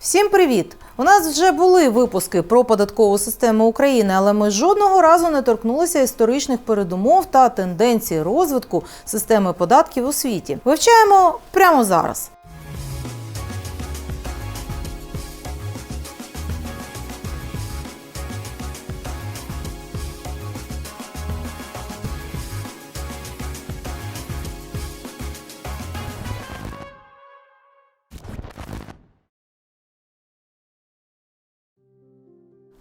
Всім привіт! У нас вже були випуски про податкову систему України, але ми жодного разу не торкнулися історичних передумов та тенденцій розвитку системи податків у світі. Вивчаємо прямо зараз.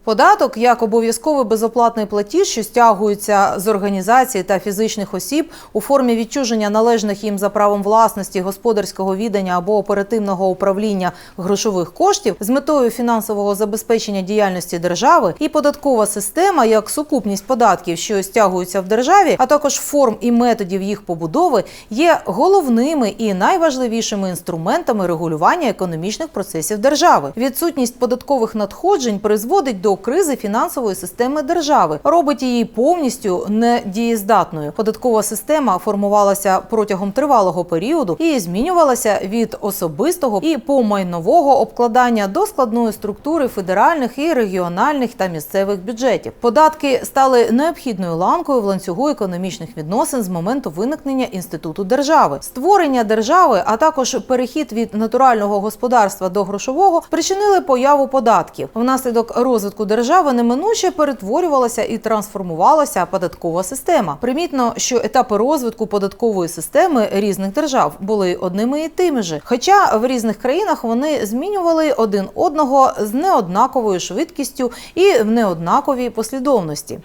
Податок як обов'язковий безоплатний платіж, що стягується з організацій та фізичних осіб у формі відчуження належних їм за правом власності господарського відання або оперативного управління грошових коштів з метою фінансового забезпечення діяльності держави, і податкова система як сукупність податків, що стягуються в державі, а також форм і методів їх побудови, є головними і найважливішими інструментами регулювання економічних процесів держави. Відсутність податкових надходжень призводить до кризи фінансової системи держави, робить її повністю недієздатною. Податкова система формувалася протягом тривалого періоду і змінювалася від особистого і помайнового обкладання до складної структури федеральних і регіональних та місцевих бюджетів. Податки стали необхідною ланкою в ланцюгу економічних відносин з моменту виникнення інституту держави, створення держави, а також перехід від натурального господарства до грошового спричинили появу податків. Внаслідок розвитку держави неминуче перетворювалася і трансформувалася податкова система. Примітно, що етапи розвитку податкової системи різних держав були одними і тими ж, хоча в різних країнах вони змінювали один одного з неоднаковою швидкістю і в неоднаковій послідовності.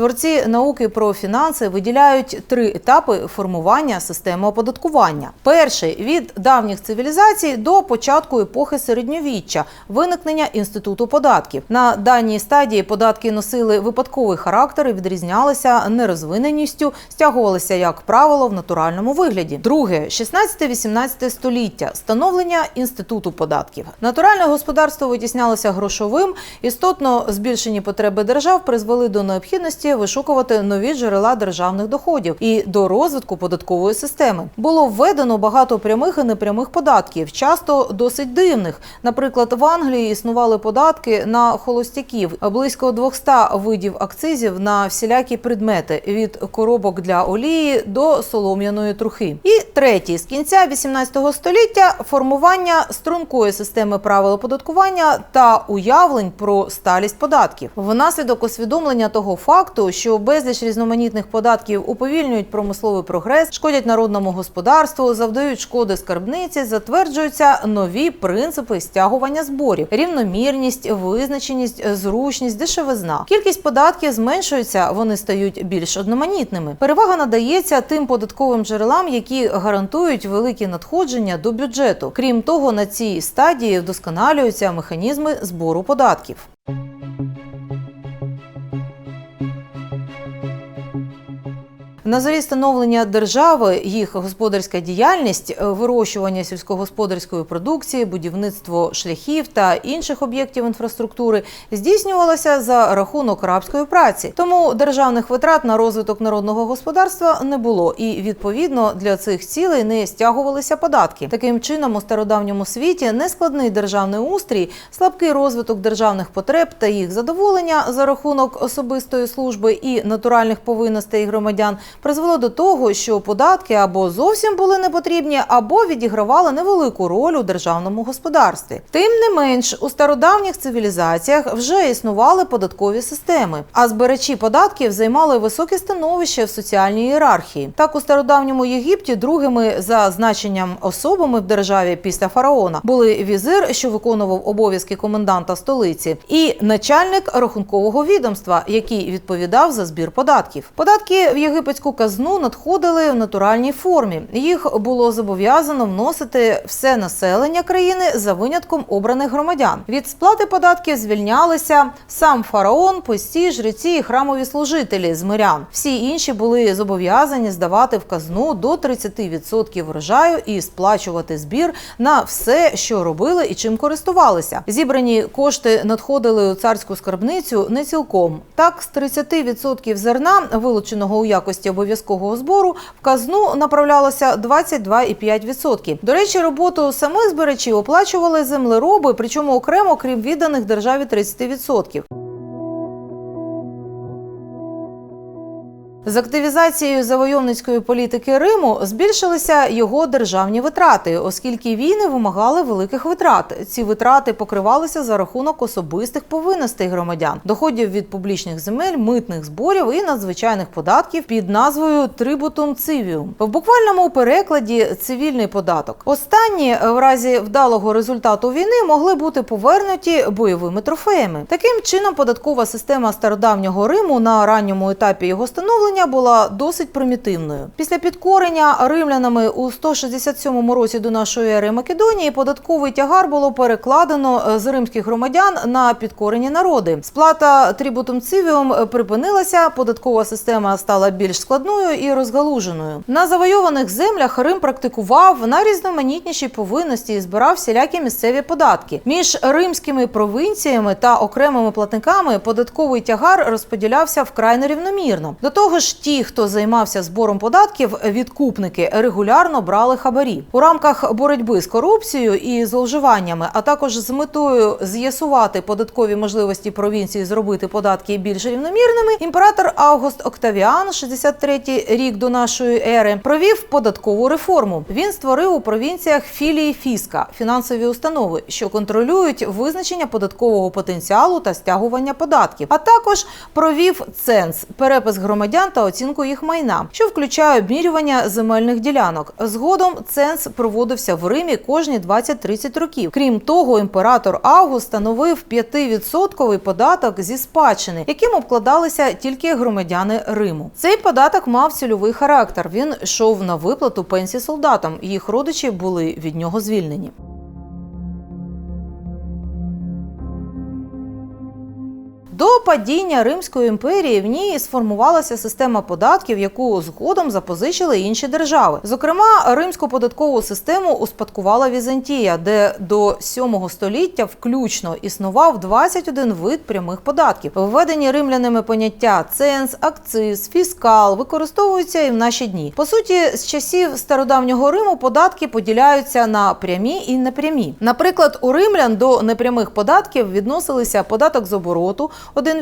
Творці науки про фінанси виділяють три етапи формування системи оподаткування. Перший від давніх цивілізацій до початку епохи середньовіччя, виникнення інституту податків. На даній стадії податки носили випадковий характер і відрізнялися нерозвиненістю, стягувалися як правило в натуральному вигляді. Друге 16-18 століття становлення інституту податків. Натуральне господарство витіснялося грошовим. Істотно збільшені потреби держав призвели до необхідності вишукувати нові джерела державних доходів і до розвитку податкової системи. Було введено багато прямих і непрямих податків, часто досить дивних. Наприклад, в Англії існували податки на холостяків, близько 200 видів акцизів на всілякі предмети від коробок для олії до солом'яної трухи. І третій з кінця 18 століття формування стрункої системи правил оподаткування та уявлень про сталість податків. Внаслідок усвідомлення того факту, що безліч різноманітних податків уповільнюють промисловий прогрес, шкодять народному господарству, завдають шкоди скарбниці, затверджуються нові принципи стягування зборів: рівномірність, визначеність, зручність, дешевизна. Кількість податків зменшується, вони стають більш одноманітними. Перевага надається тим податковим джерелам, які гарантують великі надходження до бюджету. Крім того, на цій стадії вдосконалюються механізми збору податків. На зорі становлення держави, їх господарська діяльність, е, вирощування сільськогосподарської продукції, будівництво шляхів та інших об'єктів інфраструктури здійснювалося за рахунок рабської праці. Тому державних витрат на розвиток народного господарства не було, і відповідно для цих цілей не стягувалися податки. Таким чином, у стародавньому світі нескладний державний устрій, слабкий розвиток державних потреб та їх задоволення за рахунок особистої служби і натуральних повинностей громадян призвело до того, що податки або зовсім були не потрібні, або відігравали невелику роль у державному господарстві. Тим не менш, у стародавніх цивілізаціях вже існували податкові системи, а збирачі податків займали високе становище в соціальній ієрархії. Так у стародавньому Єгипті другими за значенням особами в державі після фараона були візир, що виконував обов'язки коменданта столиці, і начальник рахункового відомства, який відповідав за збір податків. Податки в єгипетську казну надходили в натуральній формі. Їх було зобов'язано вносити все населення країни за винятком обраних громадян. Від сплати податків звільнялися сам фараон, пості, жреці і храмові служителі з мирян. Всі інші були зобов'язані здавати в казну до 30% врожаю і сплачувати збір на все, що робили і чим користувалися. Зібрані кошти надходили у царську скарбницю не цілком. Так, з 30% зерна, вилученого у якості обов'язкового збору в казну направлялося 22,5%. До речі, роботу самих збирачів оплачували землероби, причому окремо, крім відданих державі 30%. З активізацією завойовницької політики Риму збільшилися його державні витрати, оскільки війни вимагали великих витрат. Ці витрати покривалися за рахунок особистих повинностей громадян, доходів від публічних земель, митних зборів і надзвичайних податків під назвою Трибутум цивіум. В буквальному перекладі цивільний податок. Останні в разі вдалого результату війни могли бути повернуті бойовими трофеями. Таким чином, податкова система стародавнього Риму на ранньому етапі його становлення була досить примітивною. Після підкорення римлянами у 167 році до нашої ери Македонії податковий тягар було перекладено е, з римських громадян на підкорені народи. Сплата трибутум цивіум припинилася, податкова система стала більш складною і розгалуженою. На завойованих землях Рим практикував найрізноманітніші повинності і збирав всілякі місцеві податки. Між римськими провінціями та окремими платниками податковий тягар розподілявся вкрай нерівномірно. До того ж, ті, хто займався збором податків, відкупники регулярно брали хабарі у рамках боротьби з корупцією і зловживаннями, а також з метою з'ясувати податкові можливості провінції зробити податки більш рівномірними. Імператор Август Октавіан, 63 рік до нашої ери, провів податкову реформу. Він створив у провінціях філії фіска фінансові установи, що контролюють визначення податкового потенціалу та стягування податків, а також провів ценз перепис громадян та оцінку їх майна, що включає обмірювання земельних ділянок. Згодом ценз проводився в Римі кожні 20-30 років. Крім того, імператор Август становив 5% податок зі спадщини, яким обкладалися тільки громадяни Риму. Цей податок мав цільовий характер. Він йшов на виплату пенсій солдатам. Їх родичі були від нього звільнені. Падіння Римської імперії в ній сформувалася система податків, яку згодом запозичили інші держави. Зокрема, римську податкову систему успадкувала Візантія, де до 7 століття включно існував 21 вид прямих податків. Введені римлянами поняття ценз, акциз, фіскал використовуються і в наші дні. По суті, з часів стародавнього Риму податки поділяються на прямі і непрямі. Наприклад, у римлян до непрямих податків відносилися податок з обороту. 1%,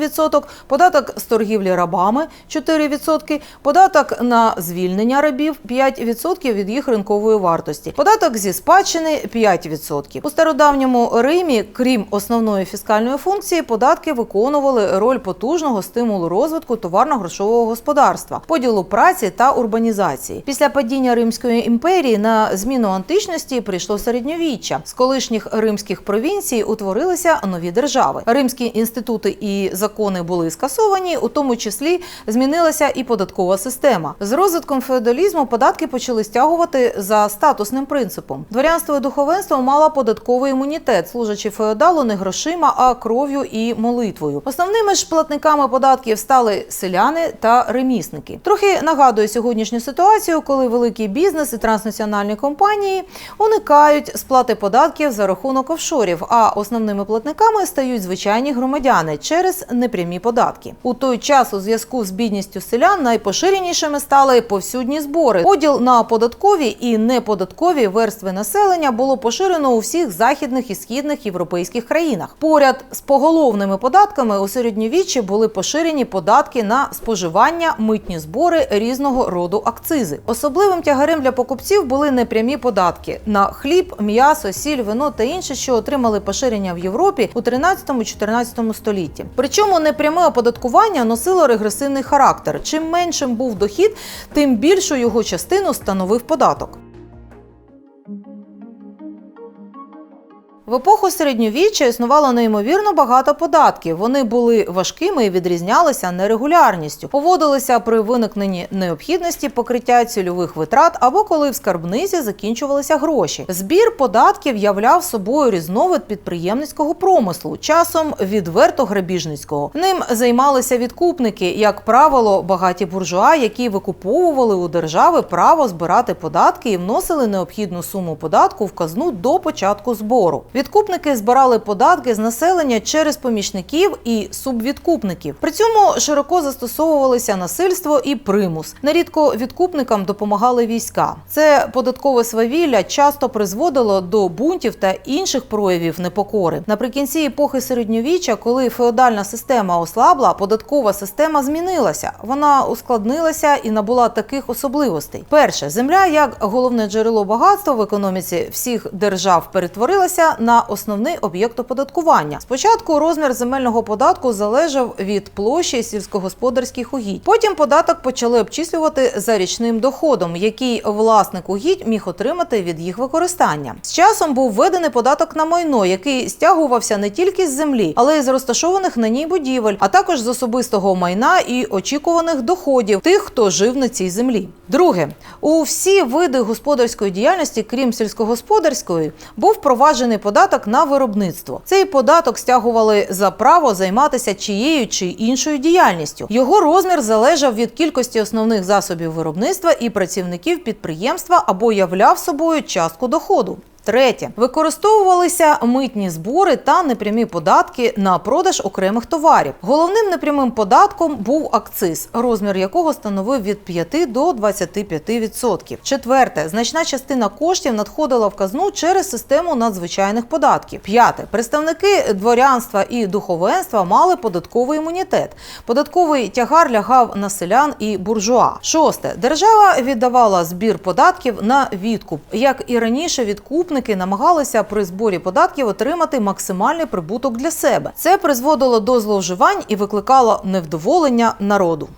податок з торгівлі рабами 4%, податок на звільнення рабів 5% від їх ринкової вартості, податок зі спадщини 5%. У стародавньому Римі, крім основної фіскальної функції, податки виконували роль потужного стимулу розвитку товарно-грошового господарства, поділу праці та урбанізації. Після падіння Римської імперії на зміну античності прийшло середньовіччя. З колишніх римських провінцій утворилися нові держави. Римські інститути і закони були скасовані, у тому числі змінилася і податкова система. З розвитком феодалізму податки почали стягувати за статусним принципом. Дворянство і духовенство мало податковий імунітет, служачи феодалу не грошима, а кров'ю і молитвою. Основними ж платниками податків стали селяни та ремісники. Трохи нагадує сьогоднішню ситуацію, коли великий бізнес і транснаціональні компанії уникають сплати податків за рахунок офшорів, а основними платниками стають звичайні громадяни через непрямі податки. У той час у зв'язку з бідністю селян найпоширенішими стали повсюдні збори. Поділ на податкові і неподаткові верстви населення було поширено у всіх західних і східних європейських країнах. Поряд з поголовними податками у середньовіччі були поширені податки на споживання, митні збори різного роду акцизи. Особливим тягарем для покупців були непрямі податки на хліб, м'ясо, сіль, вино та інше, що отримали поширення в Європі у 13-14 столітті. Причому непряме оподаткування носило регресивний характер. Чим меншим був дохід, тим більшу його частину становив податок. В епоху середньовіччя існувало неймовірно багато податків. Вони були важкими і відрізнялися нерегулярністю, поводилися при виникненні необхідності покриття цільових витрат або коли в скарбниці закінчувалися гроші. Збір податків являв собою різновид підприємницького промислу, часом відверто грабіжницького. Ним займалися відкупники, як правило, багаті буржуа, які викуповували у держави право збирати податки і вносили необхідну суму податку в казну до початку збору. Відкупники збирали податки з населення через помічників і субвідкупників. При цьому широко застосовувалися насильство і примус. Нерідко відкупникам допомагали війська. Це податкове свавілля часто призводило до бунтів та інших проявів непокори. Наприкінці епохи середньовіччя, коли феодальна система ослабла, податкова система змінилася. Вона ускладнилася і набула таких особливостей. Перше, земля як головне джерело багатства в економіці всіх держав перетворилася на основний об'єкт оподаткування. Спочатку розмір земельного податку залежав від площі сільськогосподарських угідь. Потім податок почали обчислювати за річним доходом, який власник угідь міг отримати від їх використання. З часом був введений податок на майно, який стягувався не тільки з землі, але й з розташованих на ній будівель, а також з особистого майна і очікуваних доходів тих, хто жив на цій землі. Друге, у всі види господарської діяльності, крім сільськогосподарської, був впроваджений податок на виробництво. Цей податок стягували за право займатися чиєю чи іншою діяльністю. Його розмір залежав від кількості основних засобів виробництва і працівників підприємства або являв собою частку доходу. Третє використовувалися митні збори та непрямі податки на продаж окремих товарів. Головним непрямим податком був акциз, розмір якого становив від 5 до 25%. Четверте, значна частина коштів надходила в казну через систему надзвичайних податків. П'яте представники дворянства і духовенства мали податковий імунітет. Податковий тягар лягав на селян і буржуа. Шосте держава віддавала збір податків на відкуп, як і раніше відкупники намагалися при зборі податків отримати максимальний прибуток для себе. Це призводило до зловживань і викликало невдоволення народу.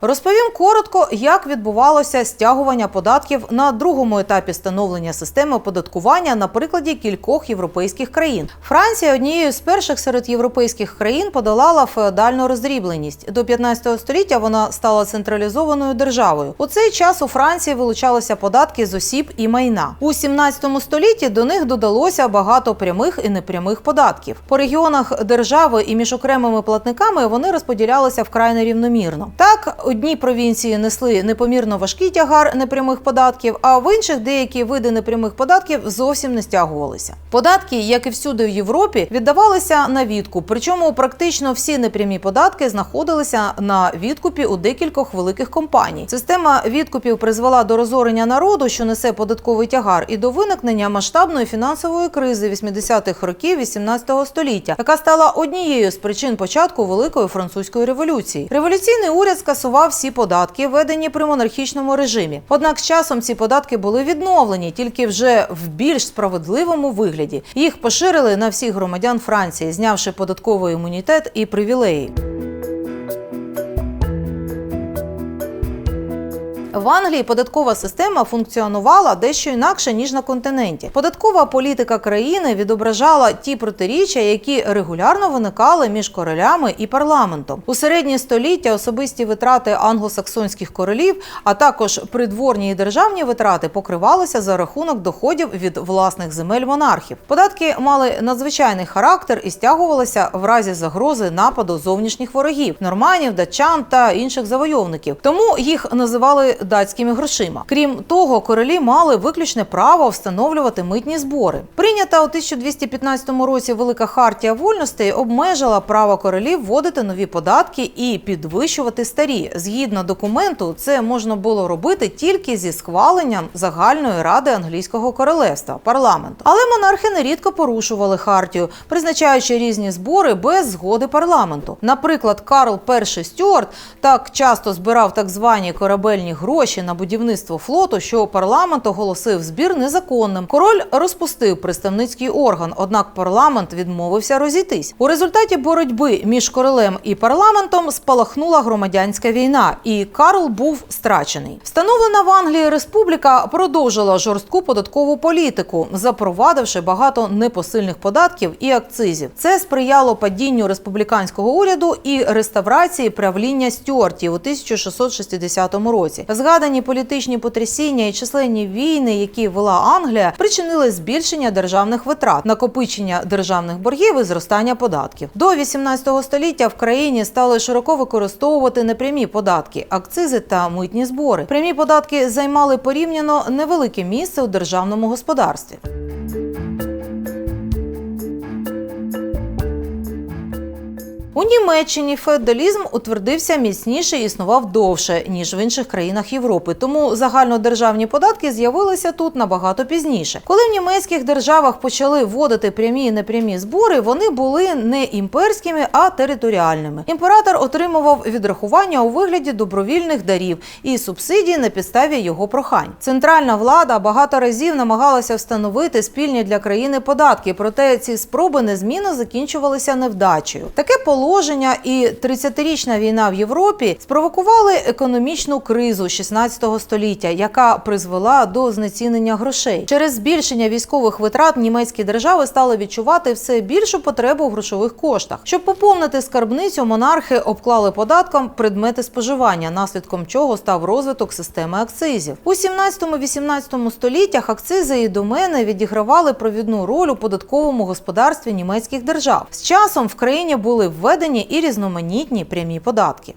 Розповім коротко, як відбувалося стягування податків на другому етапі становлення системи оподаткування на прикладі кількох європейських країн. Франція однією з перших серед європейських країн подолала феодальну роздрібленість. До 15 століття вона стала централізованою державою. У цей час у Франції вилучалися податки з осіб і майна. У 17 столітті до них додалося багато прямих і непрямих податків. По регіонах держави і між окремими платниками вони розподілялися вкрай нерівномірно. Так одні провінції несли непомірно важкий тягар непрямих податків, а в інших деякі види непрямих податків зовсім не стягувалися. Податки, як і всюди в Європі, віддавалися на відкуп. Причому практично всі непрямі податки знаходилися на відкупі у декількох великих компаній. Система відкупів призвела до розорення народу, що несе податковий тягар, і до виникнення масштабної фінансової кризи 80-х років 18 століття, яка стала однією з причин початку Великої французької революції. Революційний уряд скасував всі податки, введені при монархічному режимі. Однак з часом ці податки були відновлені тільки вже в більш справедливому вигляді. Їх поширили на всіх громадян Франції, знявши податковий імунітет і привілеї. В Англії податкова система функціонувала дещо інакше ніж на континенті. Податкова політика країни відображала ті протиріччя, які регулярно виникали між королями і парламентом. У середні століття особисті витрати англосаксонських королів, а також придворні і державні витрати покривалися за рахунок доходів від власних земель монархів. Податки мали надзвичайний характер і стягувалися в разі загрози нападу зовнішніх ворогів норманів, датчан та інших завойовників. Тому їх називали датськими грошима. Крім того, королі мали виключне право встановлювати митні збори. Прийнята у 1215 році Велика хартія вольностей обмежила право королів вводити нові податки і підвищувати старі. Згідно документу, це можна було робити тільки зі схваленням загальної ради англійського королевства парламенту. Але монархи нерідко порушували хартію, призначаючи різні збори без згоди парламенту. Наприклад, Карл І Стюарт так часто збирав так звані корабельні гроші на будівництво флоту, що парламент оголосив збір незаконним. Король розпустив представницький орган, однак парламент відмовився розійтись. У результаті боротьби між королем і парламентом спалахнула громадянська війна, і Карл був страчений. Встановлена в Англії республіка продовжила жорстку податкову політику, запровадивши багато непосильних податків і акцизів. Це сприяло падінню республіканського уряду і реставрації правління Стюартів у 1660 році. Згадані політичні потрясіння і численні війни, які вела Англія, причинили збільшення державних витрат, накопичення державних боргів і зростання податків. До 18 століття в країні стали широко використовувати непрямі податки, акцизи та митні збори. Прямі податки займали порівняно невелике місце у державному господарстві. У Німеччині феодалізм утвердився міцніше і існував довше ніж в інших країнах Європи. Тому загальнодержавні податки з'явилися тут набагато пізніше. Коли в німецьких державах почали вводити прямі і непрямі збори, вони були не імперськими, а територіальними. Імператор отримував відрахування у вигляді добровільних дарів і субсидії на підставі його прохань. Центральна влада багато разів намагалася встановити спільні для країни податки, проте ці спроби незмінно закінчувалися невдачею. Таке положення і 30-річна війна в Європі спровокували економічну кризу 16 століття, яка призвела до знецінення грошей. Через збільшення військових витрат німецькі держави стали відчувати все більшу потребу в грошових коштах. Щоб поповнити скарбницю, монархи обклали податком предмети споживання, наслідком чого став розвиток системи акцизів. У 17-18 століттях акцизи і домени відігравали провідну роль у податковому господарстві німецьких держав. З часом в країні були введені і різноманітні прямі податки.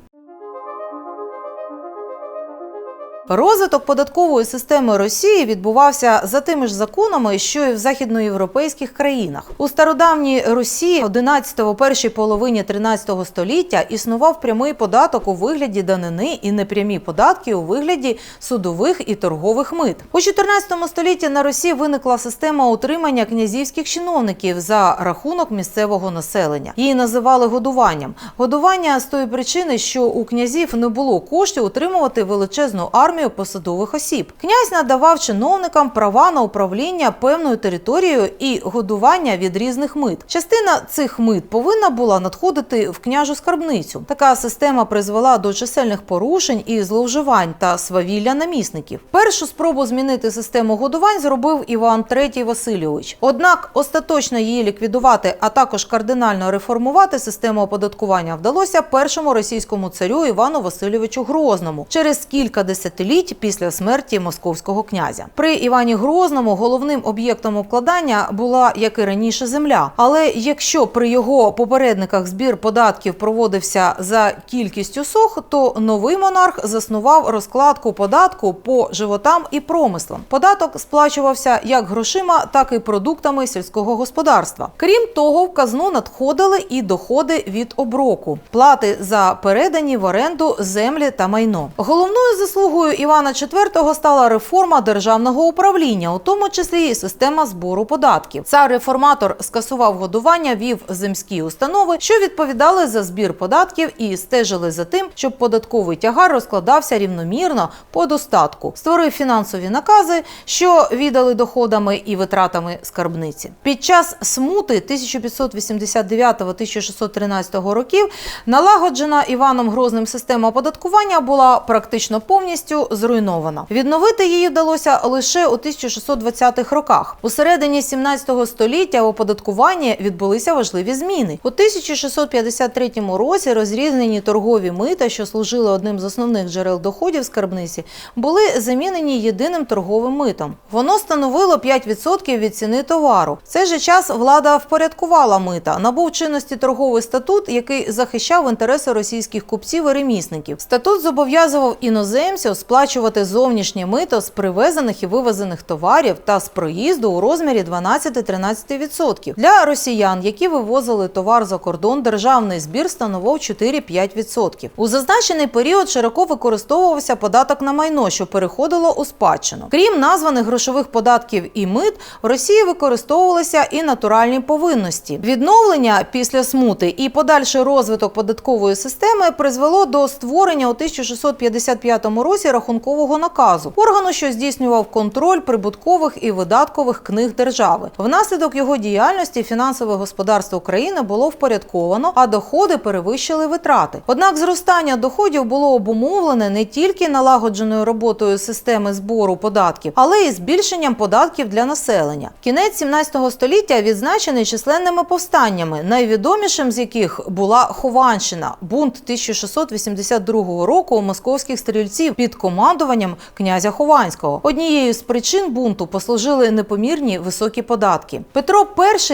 Розвиток податкової системи Росії відбувався за тими ж законами, що і в західноєвропейських країнах. У стародавній Росії 11-го першій половині 13 століття існував прямий податок у вигляді данини і непрямі податки у вигляді судових і торгових мит. У 14 столітті на Росії виникла система утримання князівських чиновників за рахунок місцевого населення. Її називали годуванням. Годування з тої причини, що у князів не було коштів утримувати величезну армію посадових осіб. Князь надавав чиновникам права на управління певною територією і годування від різних мит. Частина цих мит повинна була надходити в княжу скарбницю. Така система призвела до чисельних порушень і зловживань та свавілля намісників. Першу спробу змінити систему годувань зробив Іван III Васильович. Однак остаточно її ліквідувати, а також кардинально реформувати систему оподаткування вдалося першому російському царю Івану Васильовичу Грозному через кілька десятиліть після смерті московського князя. При Івані Грозному головним об'єктом обкладання була, як і раніше, земля. Але якщо при його попередниках збір податків проводився за кількістю сох, то новий монарх заснував розкладку податку по животам і промислам. Податок сплачувався як грошима, так і продуктами сільського господарства. Крім того, в казну надходили і доходи від оброку, плати за передані в оренду землі та майно. Головною заслугою Івана IV стала реформа державного управління, у тому числі і система збору податків. Цар реформатор скасував годування, вів земські установи, що відповідали за збір податків і стежили за тим, щоб податковий тягар розкладався рівномірно по достатку. Створив фінансові накази, що віддали доходами і витратами скарбниці. Під час смути 1589-1613 років налагоджена Іваном Грозним система оподаткування була практично повністю зруйнована. Відновити її вдалося лише у 1620-х роках. У середині 17 століття в оподаткуванні відбулися важливі зміни. У 1653 році розрізнені торгові мита, що служили одним з основних джерел доходів скарбниці, були замінені єдиним торговим митом. Воно становило 5% від ціни товару. В цей же час влада впорядкувала мита. Набув чинності торговий статут, який захищав інтереси російських купців і ремісників. Статут зобов'язував іноземців сплачувати зовнішнє мито з привезених і вивезених товарів та з проїзду у розмірі 12-13%. Для росіян, які вивозили товар за кордон, державний збір становив 4-5%. У зазначений період широко використовувався податок на майно, що переходило у спадщину. Крім названих грошових податків і мит, в Росії використовувалися і натуральні повинності. Відновлення після смути і подальший розвиток податкової системи призвело до створення у 1655 році рахункового наказу, органу, що здійснював контроль прибуткових і видаткових книг держави. Внаслідок його діяльності фінансове господарство України було впорядковано, а доходи перевищили витрати. Однак зростання доходів було обумовлене не тільки налагодженою роботою системи збору податків, але й збільшенням податків для населення. Кінець 17 століття відзначений численними повстаннями, найвідомішим з яких була Хованщина, бунт 1682 року московських стрільців під командою командуванням князя Хованського. Однією з причин бунту послужили непомірні високі податки. Петро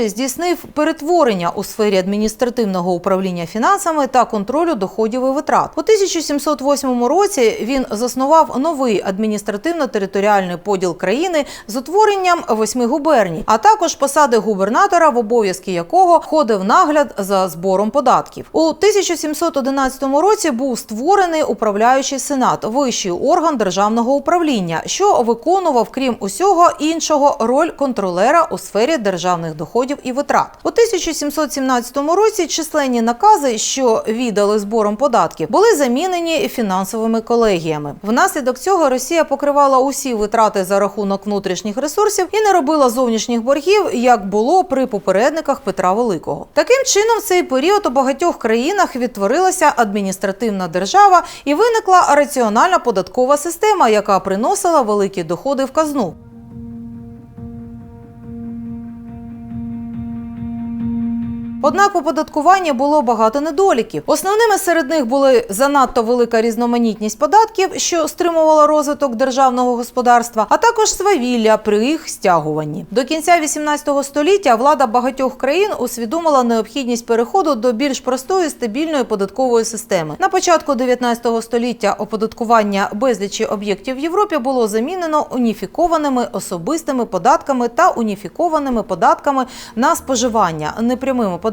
І здійснив перетворення у сфері адміністративного управління фінансами та контролю доходів і витрат. У 1708 році він заснував новий адміністративно-територіальний поділ країни з утворенням восьми губерній, а також посади губернатора, в обов'язки якого входив нагляд за збором податків. У 1711 році був створений управляючий сенат, вищий орган державного управління, що виконував, крім усього іншого, роль контролера у сфері державних доходів і витрат. У 1717 році численні накази, що віддали збором податків, були замінені фінансовими колегіями. Внаслідок цього Росія покривала усі витрати за рахунок внутрішніх ресурсів і не робила зовнішніх боргів, як було при попередниках Петра Великого. Таким чином, цей період у багатьох країнах відтворилася адміністративна держава і виникла раціональна податкова система, яка приносила великі доходи в казну. Однак у податкуванні було багато недоліків. Основними серед них були занадто велика різноманітність податків, що стримувала розвиток державного господарства, а також свавілля при їх стягуванні. До кінця 18 століття влада багатьох країн усвідомила необхідність переходу до більш простої стабільної податкової системи. На початку 19 століття оподаткування безлічі об'єктів в Європі було замінено уніфікованими особистими податками та уніфікованими податками на споживання непрямими податками.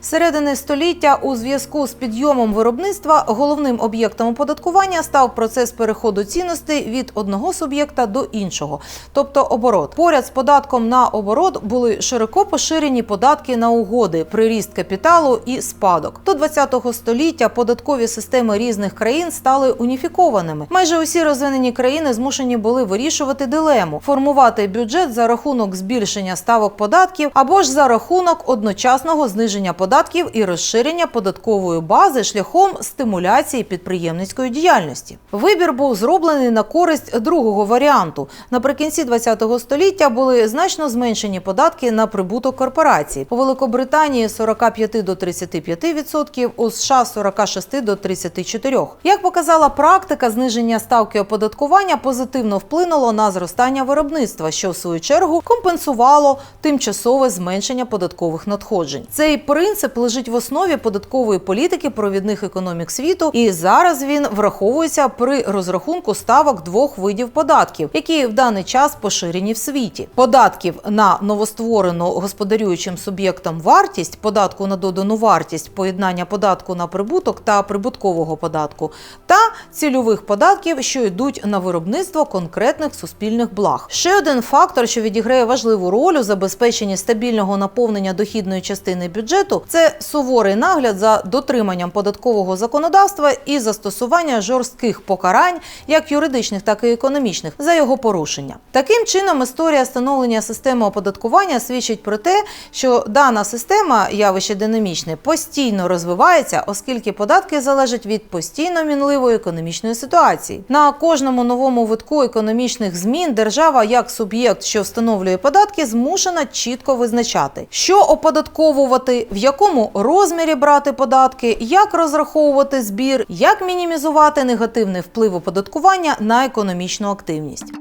З Середини століття у зв'язку з підйомом виробництва головним об'єктом оподаткування став процес переходу цінностей від одного суб'єкта до іншого, тобто оборот. Поряд з податком на оборот були широко поширені податки на угоди, приріст капіталу і спадок. До 20 століття податкові системи різних країн стали уніфікованими. Майже усі розвинені країни змушені були вирішувати дилему: формувати бюджет за рахунок збільшення ставок податків або ж за рахунок одночасного зниження податків і розширення податкової бази шляхом стимуляції підприємницької діяльності. Вибір був зроблений на користь другого варіанту. Наприкінці ХХ століття були значно зменшені податки на прибуток корпорацій. У Великобританії з 45 до 35%, у США з 46 до 34%. Як показала практика, зниження ставки оподаткування позитивно вплинуло на зростання виробництва, що в свою чергу компенсувало тимчасове зменшення податкових надходжень. Цей принцип лежить в основі податкової політики провідних економік світу, і зараз він враховується при розрахунку ставок двох видів податків, які в даний час поширені в світі: податків на новостворену господарюючим суб'єктом вартість, податку на додану вартість, поєднання податку на прибуток та прибуткового податку, та цільових податків, що йдуть на виробництво конкретних суспільних благ. Ще один фактор, що відіграє важливу роль у забезпеченні стабільного наповнення дохідної частини бюджету, це суворий нагляд за дотриманням податкового законодавства і застосування жорстких покарань, як юридичних, так і економічних, за його порушення. Таким чином, історія становлення системи оподаткування свідчить про те, що дана система явище динамічне постійно розвивається, оскільки податки залежать від постійно мінливої економічної ситуації. На кожному новому витку економічних змін держава, як суб'єкт, що встановлює податки, змушена чітко визначати, що оподатковувати, в якому розмірі брати податки, як розраховувати збір, як мінімізувати негативний вплив оподаткування на економічну активність.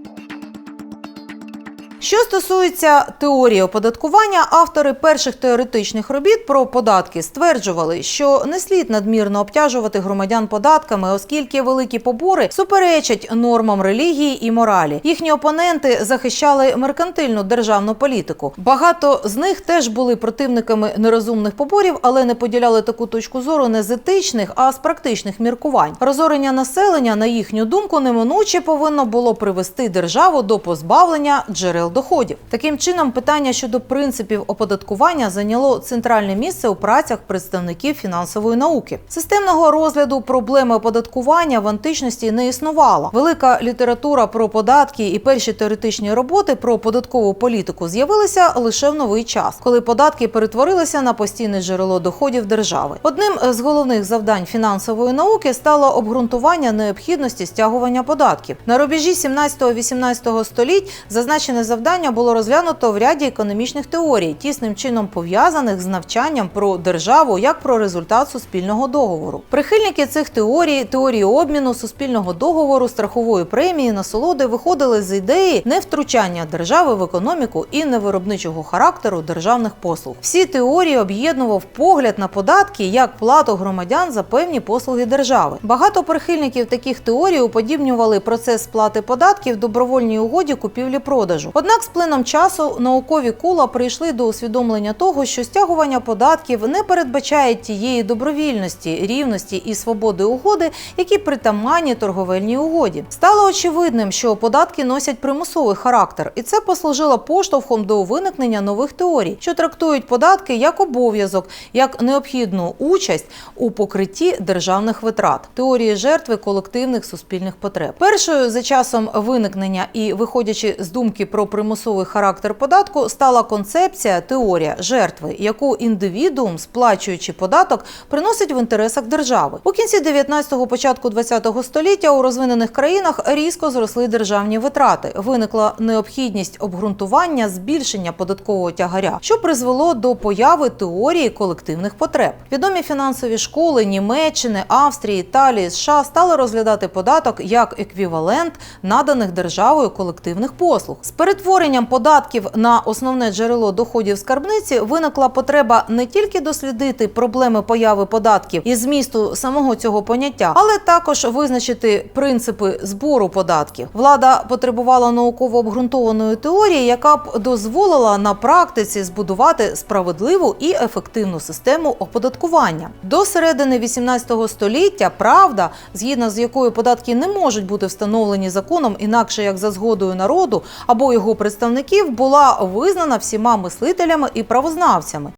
Що стосується теорії оподаткування, автори перших теоретичних робіт про податки стверджували, що не слід надмірно обтяжувати громадян податками, оскільки великі побори суперечать нормам релігії і моралі. Їхні опоненти захищали меркантильну державну політику. Багато з них теж були противниками нерозумних поборів, але не поділяли таку точку зору не з етичних, а з практичних міркувань. Розорення населення, на їхню думку, неминуче повинно було привести державу до позбавлення джерел доходів. Таким чином, питання щодо принципів оподаткування зайняло центральне місце у працях представників фінансової науки. Системного розгляду проблеми оподаткування в античності не існувало. Велика література про податки і перші теоретичні роботи про податкову політику з'явилися лише в новий час, коли податки перетворилися на постійне джерело доходів держави. Одним з головних завдань фінансової науки стало обґрунтування необхідності стягування податків. На рубежі 17-18 століть зазначене завдання було розглянуто в ряді економічних теорій, тісним чином пов'язаних з навчанням про державу як про результат суспільного договору. Прихильники цих теорій, теорії обміну, суспільного договору, страхової премії, насолоди виходили з ідеї невтручання держави в економіку і невиробничого характеру державних послуг. Всі теорії об'єднував погляд на податки як плату громадян за певні послуги держави. Багато прихильників таких теорій уподібнювали процес сплати податків добровольній угоді купівлі-продажу. Однак з плином часу наукові кула прийшли до усвідомлення того, що стягування податків не передбачає тієї добровільності, рівності і свободи угоди, які притаманні торговельній угоді. Стало очевидним, що податки носять примусовий характер, і це послужило поштовхом до виникнення нових теорій, що трактують податки як обов'язок, як необхідну участь у покритті державних витрат, теорії жертви колективних суспільних потреб. Першою за часом виникнення і виходячи з думки про примусовий характер податку, стала концепція теорія жертви, яку індивідуум, сплачуючи податок, приносить в інтересах держави. У кінці 19-го, початку 20-го століття у розвинених країнах різко зросли державні витрати. Виникла необхідність обґрунтування збільшення податкового тягаря, що призвело до появи теорії колективних потреб. Відомі фінансові школи Німеччини, Австрії, Італії, США стали розглядати податок як еквівалент наданих державою колективних послуг. З перетворенням податків на основне джерело доходів скарбниці виникла потреба не тільки дослідити проблеми появи податків і змісту самого цього поняття, але також визначити принципи збору податків. Влада потребувала науково обґрунтованої теорії, яка б дозволила на практиці збудувати справедливу і ефективну систему оподаткування. До середини 18 століття правда, згідно з якою податки не можуть бути встановлені законом інакше як за згодою народу або його представників, була визнана всіма мислителями і правознавцями.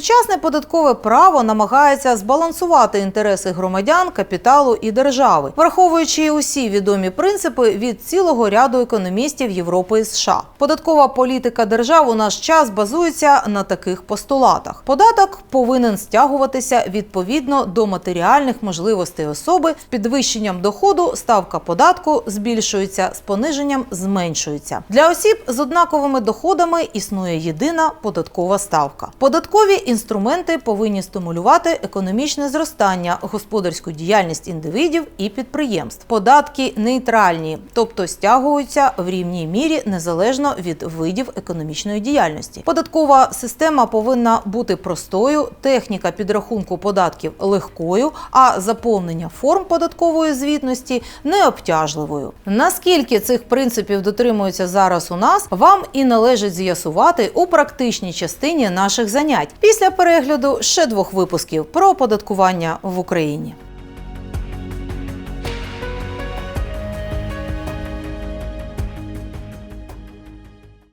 Сучасне податкове право намагається збалансувати інтереси громадян, капіталу і держави, враховуючи усі відомі принципи від цілого ряду економістів Європи і США. Податкова політика держав у наш час базується на таких постулатах: податок повинен стягуватися відповідно до матеріальних можливостей особи. Підвищенням доходу ставка податку збільшується, з пониженням зменшується. Для осіб з однаковими доходами існує єдина податкова ставка. Податкові інструменти повинні стимулювати економічне зростання, господарську діяльність індивідів і підприємств. Податки нейтральні, тобто стягуються в рівній мірі незалежно від видів економічної діяльності. Податкова система повинна бути простою, техніка підрахунку податків легкою, а заповнення форм податкової звітності необтяжливою. Наскільки цих принципів дотримуються зараз у нас, вам і належить з'ясувати у практичній частині наших занять після перегляду ще двох випусків про оподаткування в Україні.